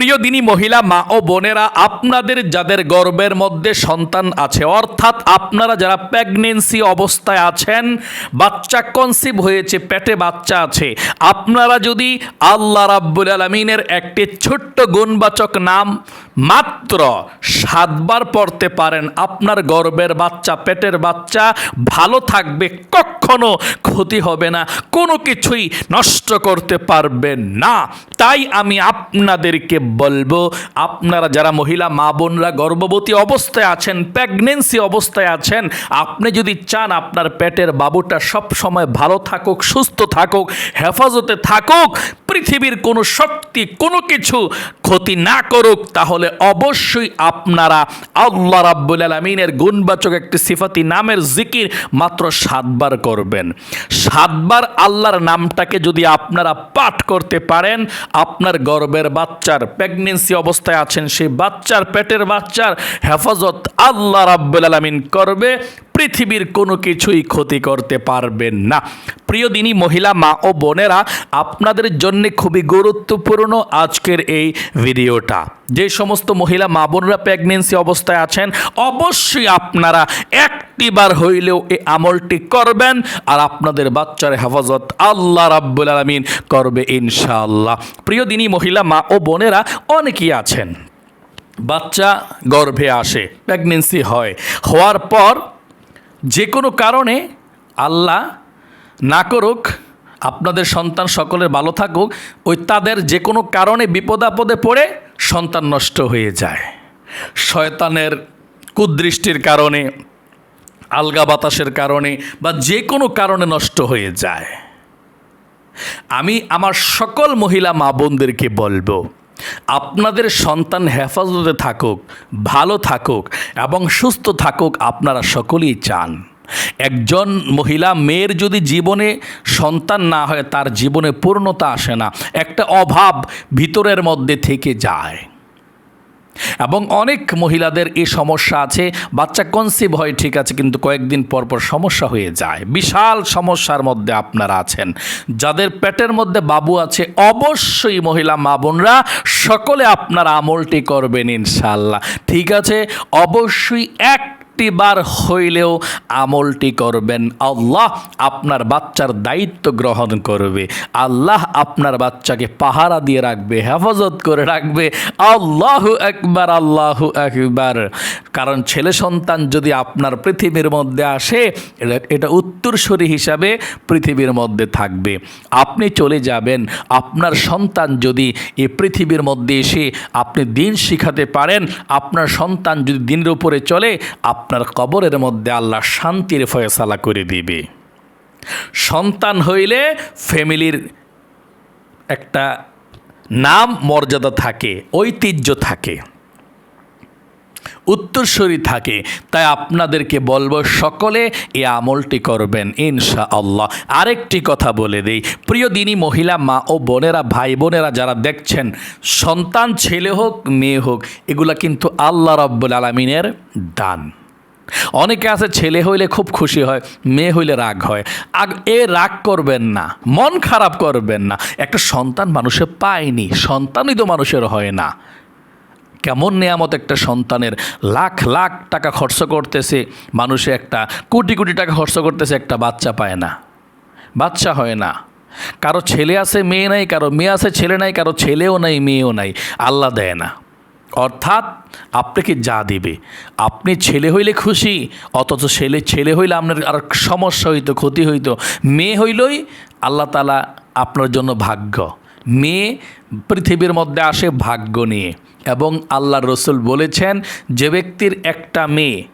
প্রিয় দিনী মহিলা, মা ও বোনেরা, আপনাদের যাদের গর্বের মধ্যে সন্তান আছে, অর্থাৎ আপনারা যারা প্রেগনেন্সি অবস্থায় আছেন, বাচ্চা কনসিভ হয়েছে, পেটে বাচ্চা আছে, আপনারা যদি আল্লাহ রাব্বুল আলমিনের একটি ছোট্ট গুণবাচক নাম মাত্র সাতবার পড়তে পারেন আপনার গর্বের বাচ্চা, পেটের বাচ্চা, ভালো থাকবে, কখনো ক্ষতি হবে না, কোনো কিছুই নষ্ট করতে পারবেন না। তাই আমি আপনাদেরকে বলব, আপনারা যারা মহিলা, মা বোনরা গর্ভবতী অবস্থায় আছেন প্রেগনেন্সি অবস্থায় আছেন, আপনি যদি চান আপনার পেটের বাবুটা সব সময় ভালো থাকুক, সুস্থ থাকুক, হেফাজতে থাকুক পৃথিবীর কোনো শক্তি, কোনো কিছু ক্ষতি না করুক, তাহলে অবশ্যই আপনারা আল্লাহ রাব্বুল আলমিনের গুণবাচক একটি সিফাতি নামের জিকির মাত্র সাতবার করবেন। সাতবার আল্লাহর নামটাকে যদি আপনারা পাঠ করতে পারেন, আপনার গর্বের বাচ্চার প্রেগনেন্সি অবস্থায় আছেন সেই বাচ্চার, পেটের বাচ্চার হেফাজত আল্লাহ রাব্বুল আলমিন করবে। পৃথিবীর কোনো কিছুই ক্ষতি করতে পারবেন না। প্রিয় দিনী মহিলা, মা ও বোনেরা, আপনাদের জন্য খুবই গুরুত্বপূর্ণ আজকের এই ভিডিওটা। যে সমস্ত মহিলা, মা বোনরা প্রেগনেন্সি অবস্থায় আছেন, অবশ্যই আপনারা একটিবার হইলেও এই আমলটি করবেন আর আপনাদের বাচ্চার হেফাজত আল্লাহ রাব্বুল আলমিন করবে ইনশাআল্লাহ। প্রিয় দিনী মহিলা, মা ও বোনেরা, অনেকেই আছেন, বাচ্চা গর্ভে আসে প্রেগনেন্সি হয়, হওয়ার পর যে কোনো কারণে আল্লাহ না করুক, আপনাদের সন্তান সকলের ভালো থাকুক, ওই তাদের যে কোনো কারণে বিপদাপদে পড়ে সন্তান নষ্ট হয়ে যায়। শয়তানের কুদৃষ্টির কারণে, আলগা বাতাসের কারণে বা যে কোনো কারণে নষ্ট হয়ে যায়। আমি আমার সকল মহিলা মা বোনদেরকে বলব আপনাদের সন্তান হেফাজতে থাকুক, ভালো থাকুক এবং সুস্থ থাকুক আপনারা সকলেই চান। একজন মহিলা মেয়ের যদি জীবনে সন্তান না হয়, তার জীবনে পূর্ণতা আসে না, একটা অভাব ভিতরের মধ্যে থেকে যায়। এবং অনেক মহিলাদের এই সমস্যা আছে। বাচ্চা কনসিভ হয়, ঠিক আছে, কিন্তু কয়েকদিন পর পর সমস্যা হয়ে যায়। বিশাল সমস্যার মধ্যে আপনারা আছেন। যাদের পেটের মধ্যে বাবু আছে, অবশ্যই মহিলা মা বোনরা সকলে আপনার আমলটি করবেন ইনশাল্লাহ ঠিক আছে? অবশ্যই এক একটিবার হইলেও আমলটি করবেন। আল্লাহ আপনার বাচ্চার দায়িত্ব গ্রহণ করবে। আল্লাহ আপনার বাচ্চাকে পাহারা দিয়ে রাখবে, হেফাজত করে রাখবে। আল্লাহ একবার আল্লাহ একবার কারণ ছেলে সন্তান যদি আপনার পৃথিবীর মধ্যে আসে, এটা- উত্তরসূরি হিসাবে পৃথিবীর মধ্যে থাকবে। আপনি চলে যাবেন, আপনার সন্তান যদি এ পৃথিবীর মধ্যে এসে আপনি দিন শিখাতে পারেন, আপনার সন্তান যদি দিনের উপরে চলে আপনার কবরের মধ্যে আল্লাহ শান্তির ফয়সালা করে দিবে। সন্তান হইলে ফ্যামিলির একটা নাম, মর্যাদা থাকে, ঐতিহ্য থাকে, উত্তরসূরি থাকে। তাই আপনাদেরকে বলব, সকলে এই আমলটি করবেন ইনশা আল্লাহ আরেকটি কথা বলে দেই, প্রিয় দিনী মহিলা, মা ও বোনেরা, ভাই বোনেরা যারা দেখছেন, সন্তান ছেলে হোক, মেয়ে হোক, এগুলা কিন্তু আল্লাহ রব্বুল আলমিনের দান। অনেকে আছে, ছেলে হইলে খুব খুশি হয়, মেয়ে হইলে রাগ হয়। আগ এ রাগ করবেন না, মন খারাপ করবেন না। একটা সন্তান মানুষে পায়নি, সন্তানই তো মানুষের হয় না। কেমন নেয়ামত একটা সন্তানের, লাখ লাখ টাকা খরচ করতেছে, মানুষে একটা, কোটি কোটি টাকা খরচ করতেছে, একটা বাচ্চা পায় না। বাচ্চা হয় না। কারও ছেলে আছে, মেয়ে নাই, কারও মেয়ে আছে, ছেলে নাই, কারও ছেলেও নাই, মেয়েও নাই। আল্লাহ দেয় না। অর্থাৎ আপনাকে যা দেবে? আপনি ছেলে হইলে খুশি, অথচ ছেলে ছেলে হইলে আপনার আর সমস্যা হইতো, ক্ষতি হইতো। মেয়ে হইলই আল্লাহ তালা আপনার জন্য ভাগ্য। মেয়ে পৃথিবীর মধ্যে আসে ভাগ্য নিয়ে। এবং আল্লাহ রসুল বলেছেন, যে ব্যক্তির একটা মেয়ে,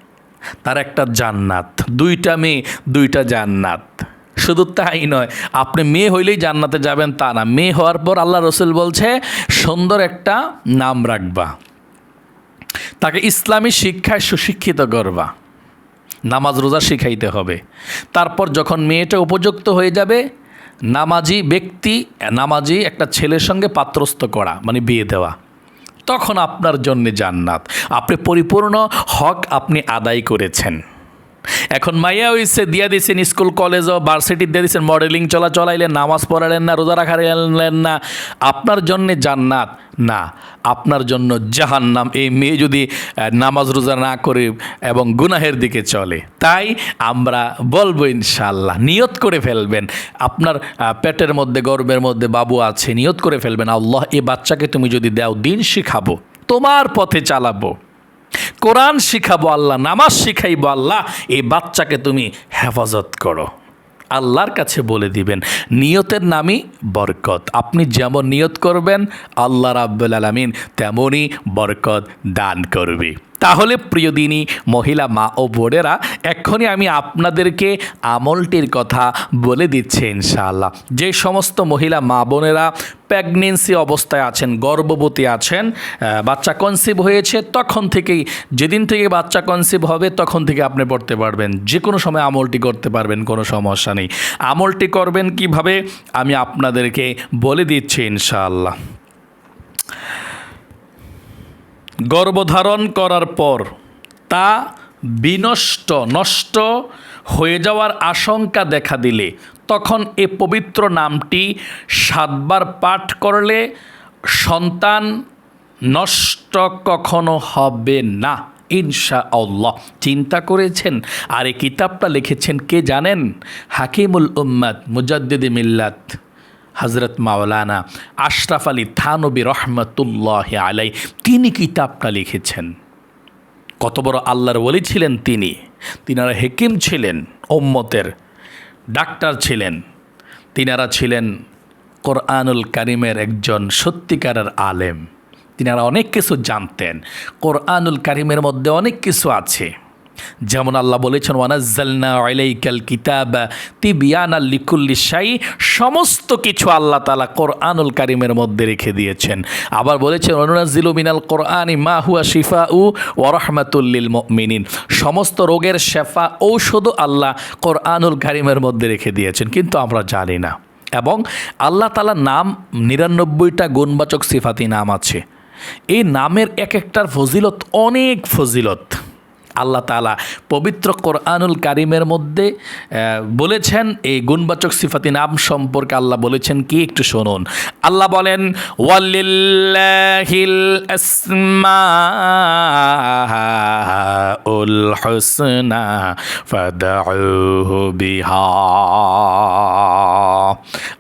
তার একটা জান্নাত। দুইটা মেয়ে, দুইটা জান্নাত। শুধু তাই নয়, আপনি মেয়ে হইলেই জান্নাতে যাবেন তা না। মেয়ে হওয়ার পর আল্লাহ রসুল বলছে, সুন্দর একটা নাম রাখবা। তাকে ইসলামী শিক্ষায় সুশিক্ষিত করবা। নামাজ রোজা শিখাইতে হবে। তারপর যখন মেয়েটা উপযুক্ত হয়ে যাবে, নামাজি ব্যক্তি, নামাজি একটা ছেলের সঙ্গে পাত্রস্থ করা মানে বিয়ে দেওয়া। তখন আপনার জন্যে জান্নাত। আপনি পরিপূর্ণ হক আপনি আদায় করেছেন। এখন মাইয়া হইছে, দিয়া দিয়েছেন স্কুল, কলেজ ও ভার্সিটি দিয়ে দিয়েছেন মডেলিং চলা চলাইলেন নামাজ পড়ালেন না, রোজা রাখা রাখালেন না। আপনার জন্যে জান্নাত? না, আপনার জন্য জাহান্নাম। এই মেয়ে যদি নামাজ রোজা না করে এবং গুনাহের দিকে চলে, তাই আমরা বলব ইনশাল্লাহ নিয়ত করে ফেলবেন। আপনার পেটের মধ্যে, গর্বের মধ্যে বাবু আছে, নিয়ত করে ফেলবেন। আল্লাহ, এই বাচ্চাকে তুমি যদি দাও, দিন শিখাবো, তোমার পথে চালাবো। কোরআন শিখাবো আল্লাহ, নামাজ শিখাইবো আল্লাহ, এই বাচ্চাকে তুমি হেফাজত করো। আল্লাহর কাছে বলে দিবেন, নিয়তের নামই বরকত। আপনি যেমন নিয়ত করবেন, আল্লাহ রাব্বুল আলমিন তেমনই বরকত দান করবে। তাহলে প্রিয় দিনী, মহিলা মা ও বোনেরা, এক্ষুনি আমি আপনাদেরকে আমলটির কথা বলে দিচ্ছি ইনশাআল্লাহ। যে সমস্ত মহিলা মা বোনেরা প্রেগনেন্সি অবস্থায় আছেন, গর্ভবতী আছেন বাচ্চা কনসিভ হয়েছে, তখন থেকেই, যেদিন থেকে বাচ্চা কনসিভ হবে, তখন থেকে আপনি পড়তে পারবেন। যে কোনো সময় আমলটি করতে পারবেন, কোনো সমস্যা নেই। আমলটি করবেন কীভাবে, আমি আপনাদেরকে বলে দিচ্ছি ইনশাআল্লাহ। গর্ভধারণ করার পর তা বিনষ্ট, নষ্ট হয়ে যাওয়ার আশঙ্কা দেখা দিলে, তখন এ পবিত্র নামটি সাতবার পাঠ করলে সন্তান নষ্ট কখনো হবে না ইনশা আল্লাহ চিন্তা করেছেন? আর এই কিতাবটা লিখেছেন কে জানেন? হাকিমুল উম্মাদ মুজাদ্দিদি মিল্লাত হজরত মাওলানা আশরাফ আলী থানবী রহমতুল্লাহ আলাই তিনি কিতাবটা লিখেছেন। কত বড় আল্লাহর ওলি ছিলেন তিনি। তিনারা হেকিম ছিলেন ওম্মতের ডাক্তার ছিলেন। তিনারা ছিলেন কোরআনুল কারিমের একজন সত্যিকারের আলেম। তিনারা অনেক কিছু জানতেন। কোরআনুল কারিমের মধ্যে অনেক কিছু আছে। যেমন আল্লাহ বলেছেন, ওয়ানাজ্জালনা আলাইকাল কিতাব তিবিয়ানা লিকুল্লি শাই সমস্ত কিছু আল্লাহ তালা কোরআনুল কারিমের মধ্যে রেখে দিয়েছেন। আবার বলেছেন অনুনাজিলু মিনাল কোরআনি মা হুয়া শিফা উ ওরহমাতুল্লিল মিনিন সমস্ত রোগের শেফা ঔষধও আল্লাহ কোরআনুল কারিমের মধ্যে রেখে দিয়েছেন, কিন্তু আমরা জানি না। এবং আল্লাহ তালা নাম, নিরানব্বইটা গুণবাচক সিফাতি নাম আছে। এই নামের এক একটার ফজিলত অনেক ফজিলত। আল্লাহ তালা পবিত্র কোরআনুল কারিমের মধ্যে বলেছেন, এই গুণবাচক সিফাতি নাম সম্পর্কে আল্লাহ বলেছেন কি একটু শুনুন। আল্লাহ বলেন, ওয়ালিল্লাহিল আসমাউল হুসনা ফাদউহু বিহা।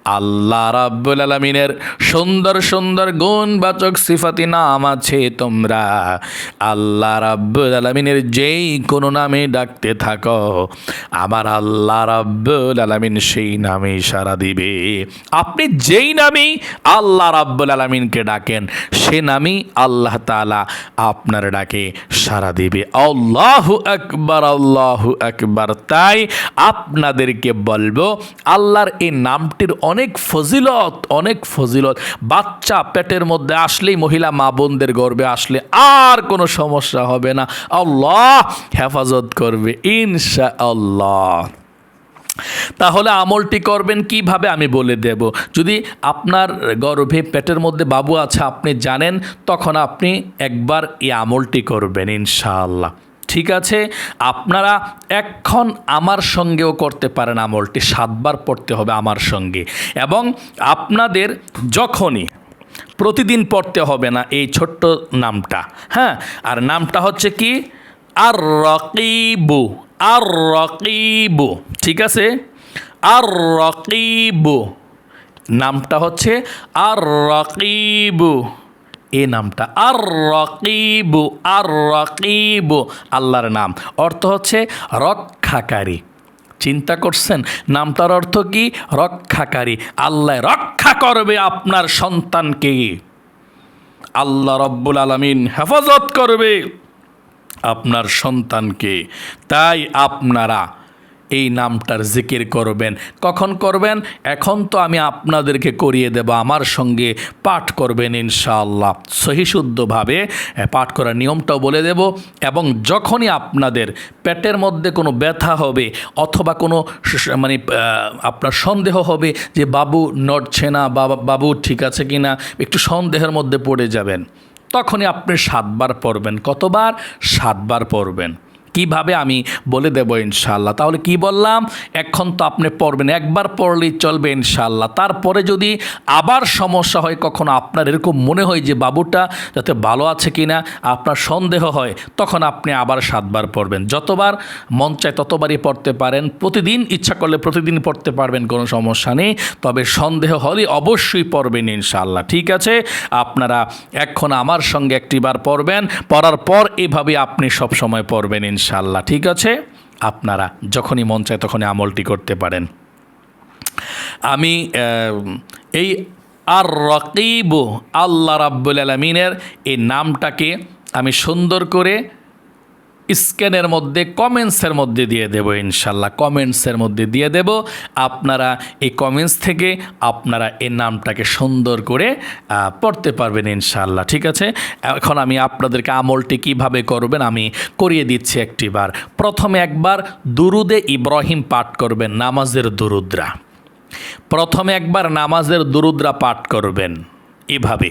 আল্লাহ রাব্বুল আলামিনের সুন্দর সুন্দর গুণবাচক সিফাতি নাম আছে তোমরা। আল্লাহ রাব্বুল আলামিনের যেই কোনো নামে ডাকতে থাকো, আমার আল্লাহ রাব্বুল আলামিন সেই নামে সারা দিবে। আপনি যেই নামেই আল্লাহ রাব্বুল আলামিনকে ডাকেন, সে নামই আল্লাহ তাআলা আপনার ডাকে সারা দিবে। আল্লাহু আকবার আল্লাহু আকবার। তাই আপনাদেরকে বলব, আল্লাহর এই নামটির অনেক ফজিলত, অনেক ফজিলত। বাচ্চা পেটের মধ্যে আসলেই মহিলা মা বোনদের গর্বে আসলে আর কোনো সমস্যা হবে না। আল্লাহ হেফাজত করবে ইনশা আল্লাহ তাহলে আমলটি করবেন কীভাবে আমি বলে দেব। যদি আপনার গর্ভে পেটের মধ্যে বাবু আছে, আপনি জানেন, তখন আপনি একবার এই আমলটি করবেন, ইনশাআল্লাহ। ঠিক আছে, আপনারা এখন আমার সঙ্গেও করতে পারেন আমলটি, সাতবার পড়তে হবে আমার সঙ্গে। এবং আপনাদের যখনই প্রতিদিন পড়তে হবে না এই ছোট্ট নামটা হ্যাঁ? আর নামটা হচ্ছে কি? আর রকিবু আর রকিবু ঠিক আছে? আর রকিবু নামটা হচ্ছে আর রকিবু এই নামটা। আর রকিবু আর রকিবু আল্লাহর নাম। অর্থ হচ্ছে রক্ষাকারী। চিন্তা করছেন? নামটার অর্থ কি? রক্ষাকারী। আল্লাহ রক্ষা করবে আপনার সন্তানকে। আল্লাহ রব্বুল আলমিন হেফাজত করবে আপনার সন্তানকে। তাই আপনারা এই নামটার জিকির করবেন। কখন করবেন? এখন তো আমি আপনাদেরকে করিয়ে দেব, আমার সঙ্গে পাঠ করবেন ইনশাআল্লাহ। সহিশুদ্ধভাবে পাঠ করার নিয়মটাও বলে দেব এবং যখনই আপনাদের পেটের মধ্যে কোনো ব্যথা হবে অথবা কোনো মানে আপনার সন্দেহ হবে যে বাবু নড়ছে না বাবু ঠিক আছে কি না একটু সন্দেহের মধ্যে পড়ে যাবেন। তখনই আপনি সাতবার পড়বেন। কতবার? সাতবার পড়বেন। কীভাবে আমি বলে দেবো ইনশাল্লাহ তাহলে কি বললাম? এখন তো আপনি পড়বেন, একবার পড়লেই চলবে ইনশাল্লাহ তারপরে যদি আবার সমস্যা হয়, কখনো আপনার এরকম মনে হয় যে, বাবুটা, যাতে ভালো আছে কি না? আপনার সন্দেহ হয়, তখন আপনি আবার সাতবার পড়বেন। যতবার মন চায় ততবারই পড়তে পারেন। প্রতিদিন ইচ্ছা করলে প্রতিদিন পড়তে পারবেন, কোনো সমস্যা নেই। তবে সন্দেহ হলে অবশ্যই পড়বেন ইনশাল্লাহ ঠিক আছে? আপনারা এখন আমার সঙ্গে একটিবার পড়বেন। পড়ার পর এভাবে আপনি সব সময় পড়বেন ইনশাল্লাহ ঠিক আছে? আপনারা যখনই মন চায় তখনই আমলটি করতে পারেন। আমি এই আর রকিব আল্লাহ রাব্বুল আলমিনের এই নামটাকে আমি সুন্দর করে স্ক্যানের মধ্যে, কমেন্টসের মধ্যে দিয়ে দেব ইনশাল্লাহ। কমেন্টসের মধ্যে দিয়ে দেব আপনারা এই কমেন্টস থেকে আপনারা এই নামটাকে সুন্দর করে পড়তে পারবেন ইনশাল্লাহ, ঠিক আছে? এখন আমি আপনাদেরকে আমলটি কীভাবে করবেন আমি করিয়ে দিচ্ছি একটিবার। প্রথমে একবার দুরুদে ইব্রাহিম পাঠ করবেন, নামাজের দুরুদ্রা। প্রথমে একবার নামাজের দুরুদ্রা পাঠ করবেন, এভাবে।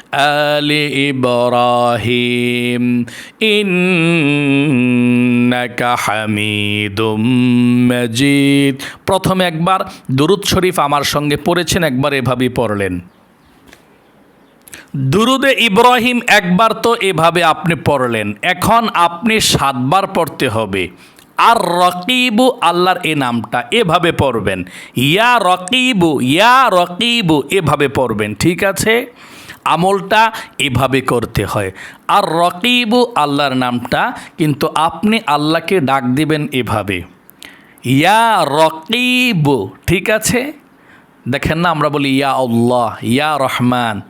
آل إبراهيم إنك حميد مجيد প্রথম একবার দুরুদ শরীফ আমার সঙ্গে পড়েছেন একবার এভাবেই পড়লেন দুরুদে ইব্রাহিম একবার তো এভাবে আপনি পড়লেন এখন আপনি সাতবার পড়তে হবে আর রকিবু আল্লাহর এ নামটা এভাবে পড়বেন ইয়া রকিবু ইয়া রকিবু এভাবে পড়বেন ঠিক আছে আমলটা এভাবে করতে হয়। আর রকিবু আল্লাহর নামটা, কিন্তু আপনি আল্লাহকে ডাক দিবেন এভাবে। ইয়া রকিবু, ঠিক আছে? দেখেন না, আমরা বলি ইয়া আল্লাহ, ইয়া রহমান,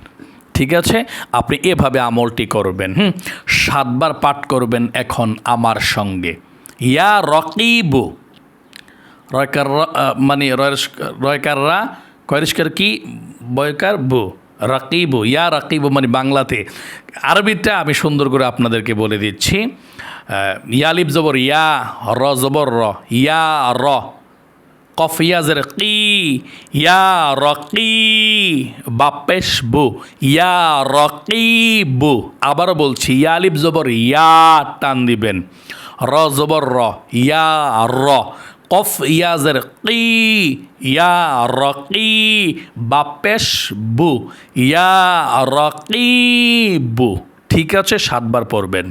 ঠিক আছে? আপনি এভাবে আমলটি করবেন, হুম? সাতবার পাঠ করবেন এখন আমার সঙ্গে। ইয়া রকিবু মানে রয়স- রয়কাররা কয়রিস্কার কি? বয়কার বু। রকিবু, ইয়া রকিবু মানে বাংলাতে। আরবিটা আমি সুন্দর করে আপনাদেরকে বলে দিচ্ছি। ইয়ালিব জবর ইয়া, র জবর র, ইয়া র। কফ ইয়াজের কি, ইয়া রকি বাপেশ বু, ইয়া রকি বু। আবারও বলছি ইয়ালিব জবর ইয়া টান দিবেন। র জবর র, ইয়া র। কফ ইয়াজের কি? ইয়া রকি বাপেশ বু। ইয়া রকি বু। ঠিক আছে, সাতবার পড়বেন।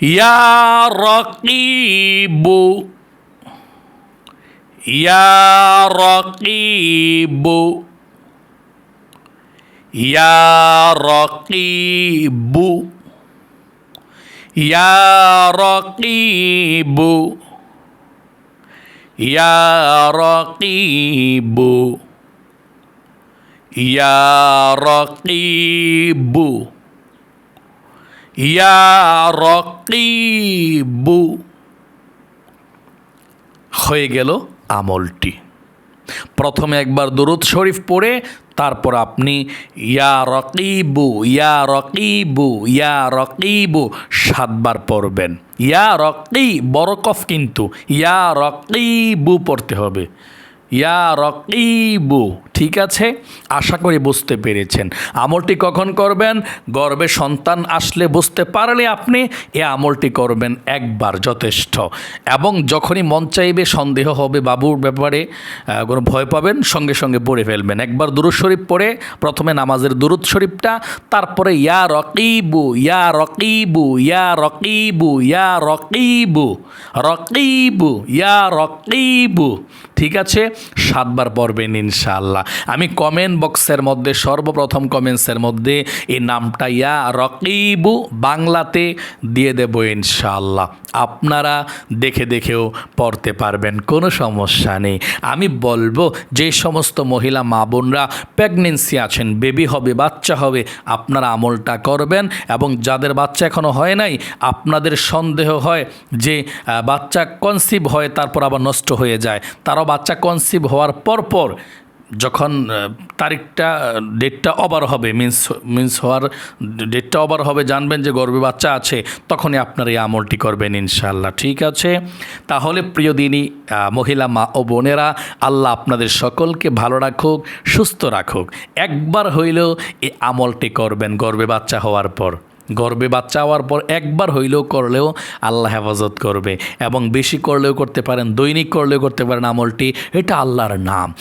ইয়া রকিবু ইয়া রকিবু ইয়া রকিবু ইয়া রকিবু ইয়া রকিবু ইয়া রকিবু ইয়া রকিবু। হয়ে গেল আমলটি। প্রথমে একবার দরুদ শরীফ পড়ে তারপর আপনি, ইয়া রকিবু ইয়া রকিবু ইয়া রকিবু সাতবার পড়বেন। ইয়া রকি বরকফ কিন্তু, ইয়া রকিবু পড়তে হবে। ইয়া রকিবু ঠিক আছে? আশা করি বুঝতে পেরেছেন। আমলটি কখন করবেন? গর্বে সন্তান আসলে বুঝতে পারলে আপনি এ আমলটি করবেন একবার যথেষ্ট। এবং যখনই মন চাইবে, সন্দেহ হবে বাবুর ব্যাপারে কোনো ভয় পাবেন, সঙ্গে সঙ্গে পড়ে ফেলবেন। একবার দুরুদ শরীফ পড়ে, প্রথমে নামাজের দুরুদ শরীফটা, তারপরে ইয়া রকিবু ইয়া রকিবু ইয়া রকিবু ইয়া রকিবু রকিবু, ইয়া রকিবু। ঠিক আছে? সাতবার পড়বেন ইনশাআল্লাহ। আমি কমেন্ট বক্সের মধ্যে, সর্বপ্রথম কমেন্টসের মধ্যে এই নামটা ইয়া রকিবু বাংলাতে দিয়ে দেব ইনশাআল্লাহ। আপনারা দেখে দেখেও পড়তে পারবেন, কোনো সমস্যা নেই। আমি বলব, যে সমস্ত মহিলা মা বোনরা প্রেগনেন্সি আছেন বেবি হবে, বাচ্চা হবে, আপনারা আমলটা করবেন এবং যাদের বাচ্চা এখনও হয় নাই, আপনাদের সন্দেহ হয় যে বাচ্চা কনসিভ হয়, তারপর আবার নষ্ট হয়ে যায়। তারাও বাচ্চা কনসিভ হওয়ার পর পর যখন তারিখটা, ডেটটা ওভার হবে মিন্স মিন্স হওয়ার, ডেটটা ওভার হবে, জানবেন যে গর্ভে বাচ্চা আছে, তখনই আপনার এই আমলটি করবেন ইনশাল্লাহ ঠিক আছে? তাহলে প্রিয় দিনই মহিলা, মা ও বোনেরা, আল্লাহ আপনাদের সকলকে ভালো রাখুক, সুস্থ রাখুক। একবার হইলেও এই আমলটি করবেন গর্ভে বাচ্চা হওয়ার পর। গর্বে বাচ্চা হওয়ার পর একবার হইলেও করলেও আল্লাহ হেফাজত করবে এবং বেশি করলেও করতে পারেন, দৈনিক করলেও করতে পারেন আমলটি। এটা আল্লাহর নাম।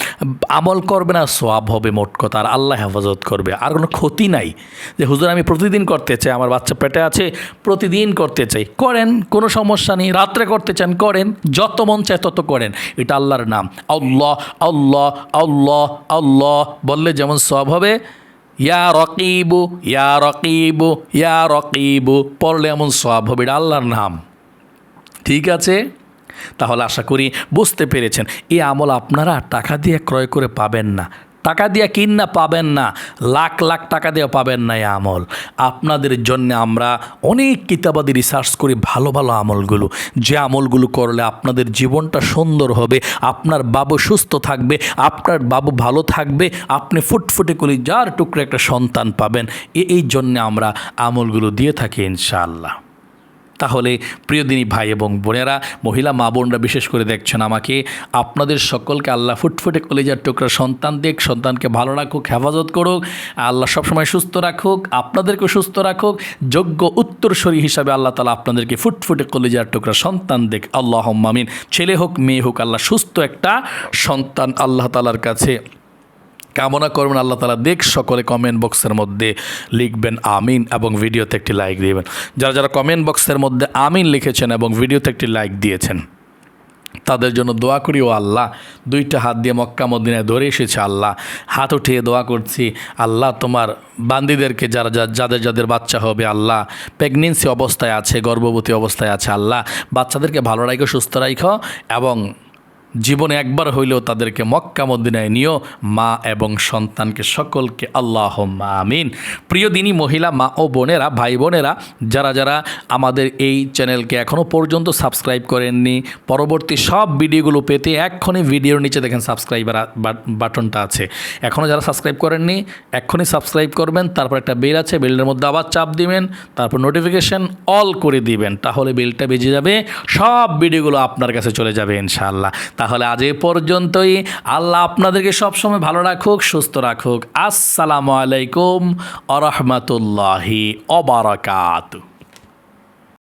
আমল করবে না সোয়াব হবে মোট কথা, আর আল্লাহ হেফাজত করবে। আর কোনো ক্ষতি নাই যে, হুজুর, আমি প্রতিদিন করতে চাই, আমার বাচ্চা পেটে আছে, প্রতিদিন করতে চাই। করেন, কোনো সমস্যা নেই, রাত্রে করতে চান, করেন, যত মন চায় তত করেন। এটা আল্লাহর নাম। আল্লাহ আল্লাহ আল্লাহ আল্লাহ বললে যেমন সব হবে ইয়া রকিবু ইয়া রকিবু ইয়া রকিবু। পড়লে এমন সব হবে আল্লাহর নাম। ঠিক আছে? তাহলে আশা করি বুঝতে পেরেছেন। এই আমল আপনারা টাকা দিয়ে ক্রয় করে পাবেন না। টাকা দিয়ে কিন পাবেন না, লাখ লাখ টাকা দিয়ে পাবেন না এই আমল। আপনাদের জন্য আমরা অনেক কিতাবাদি রিসার্চ করি, ভালো ভালো আমলগুলো। যে আমলগুলো করলে আপনাদের জীবনটা সুন্দর হবে, আপনার বাবু সুস্থ থাকবে, আপনার বাবু ভালো থাকবে, আপনি ফুটফুটে করি যার টুকরো একটা সন্তান পাবেন। এই জন্যে আমরা আমলগুলো দিয়ে থাকি ইনশাআল্লাহ। তাহলে প্রিয়দিনী ভাই এবং বোনেরা, মহিলা মা বোনরা বিশেষ করে দেখছেন আমাকে, আপনাদের সকলকে আল্লাহ ফুটফুটে কলেজার টুকরা সন্তান দেখ সন্তানকে ভালো রাখুক, হেফাজত করুক, আল্লাহ সবসময় সুস্থ রাখুক, আপনাদেরকেও সুস্থ রাখুক, যোগ্য উত্তরসরী হিসাবে আল্লাহ তালা আপনাদেরকে ফুটফুটে কলেজার টুকরা সন্তান দেখ আল্লাহ মামিন ছেলে হোক, মেয়ে হোক, আল্লাহ সুস্থ একটা সন্তান আল্লাহ তালার কাছে। কামনা করবেন, আল্লাহ তালা দেখ সকলে কমেন্ট বক্সের মধ্যে লিখবেন, আমিন, এবং ভিডিওতে একটি লাইক দিবেন। যারা যারা কমেন্ট বক্সের মধ্যে আমিন লিখেছেন এবং ভিডিওতে একটি লাইক দিয়েছেন, তাদের জন্য দোয়া করি, ও আল্লাহ, দুইটা হাত দিয়ে মক্কা, মদিনায় ধরে এসেছে আল্লাহ। হাত উঠিয়ে দোয়া করছি, আল্লাহ তোমার বান্দিদেরকে যারা যাদের যাদের বাচ্চা হবে, আল্লাহ প্রেগনেন্সি অবস্থায় আছে, গর্ভবতী অবস্থায় আছে, আল্লাহ, বাচ্চাদেরকে ভালো রাখো সুস্থ রাখো এবং জীবনে একবার হইলেও তাদেরকে মক্কা মদিনায় নিও, মা এবং সন্তানকে সকলকে আল্লাহ আমিন। প্রিয় দিনী মহিলা, মা ও বোনেরা, ভাই বোনেরা, যারা যারা আমাদের এই চ্যানেলকে এখনও পর্যন্ত সাবস্ক্রাইব করেননি, পরবর্তী সব ভিডিওগুলো পেতে এক্ষুনি ভিডিওর নিচে দেখেন সাবস্ক্রাইবার বাটনটা আছে। এখনও যারা সাবস্ক্রাইব করেননি, এক্ষুনি সাবস্ক্রাইব করবেন, তারপর একটা বেল আছে, বেলের মধ্যে আবার চাপ দিবেন, তারপর নোটিফিকেশন অল করে দিবেন, তাহলে বেলটা বেজে যাবে, সব ভিডিওগুলো আপনার কাছে চলে যাবে ইনশাআল্লাহ। তাহলে আজ এ পর্যন্তই। আল্লাহ আপনাদেরকে সবসময় ভালো রাখুক, সুস্থ রাখুক। আসসালামু আলাইকুম আরহামতুল্লাহি রহমতুল্লাহি অবরাকাতু